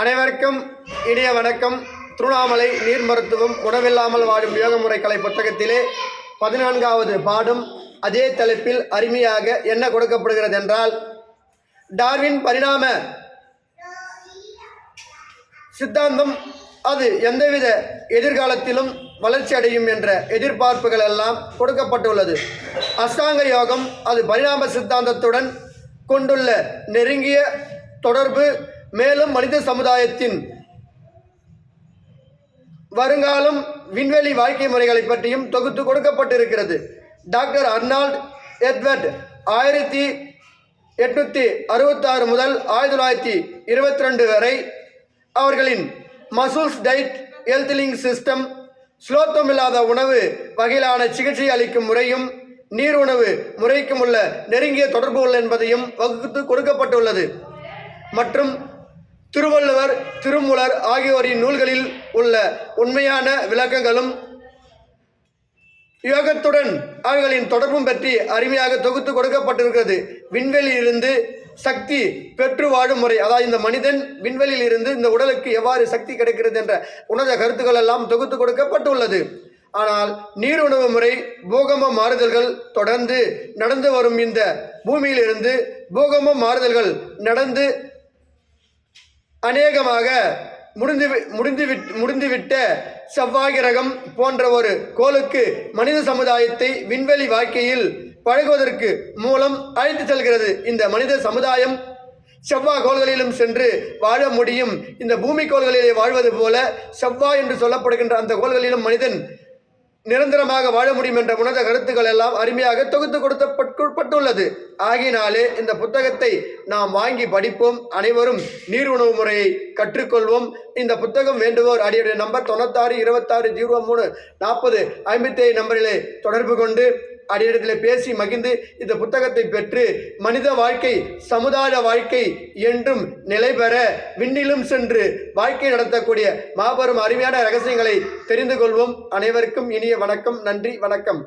அனைவருக்கும் இனிய வணக்கம். திருவண்ணாமலை நீர் மருத்துவம் உணவில்லாமல் வாடும் யோக முறை கலை புத்தகத்திலே பதினான்காவது பாடும் அதே தலைப்பில் அருமையாக என்ன கொடுக்கப்படுகிறது என்றால் டார்வின் பரிணாம சித்தாந்தம் அது எந்தவித எதிர்காலத்திலும் வளர்ச்சி அடையும் என்ற எதிர்பார்ப்புகள் எல்லாம் கொடுக்கப்பட்டுள்ளது. அஷ்டாங்க யோகம் அது பரிணாம சித்தாந்தத்துடன் கொண்டுள்ள நெருங்கிய தொடர்பு மேலும் மனித சமுதாயத்தின் வருங்காலம் விண்வெளி வாழ்க்கை முறைகளை பற்றியும் தொகுத்து கொடுக்கப்பட்டிருக்கிறது. டாக்டர் அர்னால்ட் எட்வர்ட் ஆயிரத்தி எட்நூற்றி அறுபத்தாறு முதல் ஆயிரத்தி தொள்ளாயிரத்தி இருபத்தி ரெண்டு வரை அவர்களின் மசூல்ஸ் டைட் ஹெல்த்லிங் சிஸ்டம் ஸ்லோத்தமில்லாத உணவு வகையிலான சிகிச்சை அளிக்கும் முறையும் நீர் உணவு முறைக்கும் உள்ள நெருங்கிய தொடர்புகள் என்பதையும் வகுத்து கொடுக்கப்பட்டுள்ளது. மற்றும் திருவள்ளுவர் திருமூலர் ஆகியோரின் நூல்களில் உள்ள உண்மையான விளக்கங்களும் யோகத்துடன் அவர்களின் தொடர்பும் பற்றி அருமையாக தொகுத்து கொடுக்கப்பட்டிருக்கிறது. விண்வெளியிலிருந்து சக்தி பெற்று வாழும் முறை அதாவது இந்த மனிதன் விண்வெளியில் இருந்து இந்த உடலுக்கு எவ்வாறு சக்தி கிடைக்கிறது என்ற உணர்ந்த கருத்துக்கள் எல்லாம் தொகுத்து கொடுக்கப்பட்டுள்ளது. ஆனால் நீர் உணவு முறை பூகம்ப மாறுதல்கள் தொடர்ந்து நடந்து வரும் இந்த பூமியிலிருந்து பூகம்ப மாறுதல்கள் நடந்து அநேகமாக முடிந்து முடிந்து முடிந்துவிட்ட செவ்வாய் கிரகம் போன்ற ஒரு கோளுக்கு மனித சமுதாயத்தை விண்வெளி வாழ்க்கையில் பழகுவதற்கு மூலம் அழைத்து செல்கிறது. இந்த மனித சமுதாயம் செவ்வாய் கோள்களிலும் சென்று வாழ முடியும். இந்த பூமி கோள்களிலே வாழ்வது போல செவ்வாய் என்று சொல்லப்படுகின்ற அந்த கோள்களிலும் மனிதன் நிரந்தரமாக வாழ முடியும் என்ற உணர்ந்த கருத்துக்கள் எல்லாம் அருமையாக தொகுத்து கொடுத்தப்பட்டுள்ளது ஆகினாலே இந்த புத்தகத்தை நாம் வாங்கி படிப்போம். அனைவரும் நீர் உணவு முறையை கற்றுக்கொள்வோம். இந்த புத்தகம் வேண்டுவோர் அடியுடைய நம்பர் தொண்ணூத்தாறு இருபத்தாறு ஜீரோ மூணு நாற்பது ஐம்பத்தி ஏழு நம்பரிலே தொடர்பு கொண்டு அடியிடத்தில் பேசி மகிழ்ந்து இந்த புத்தகத்தை பெற்று மனித வாழ்க்கை சமுதாய வாழ்க்கை என்றும் நிலை பெற விண்ணிலும் சென்று வாழ்க்கை நடத்தக்கூடிய மாபெரும் அருமையான ரகசியங்களை தெரிந்து கொள்வோம். அனைவருக்கும் இனிய வணக்கம். நன்றி. வணக்கம்.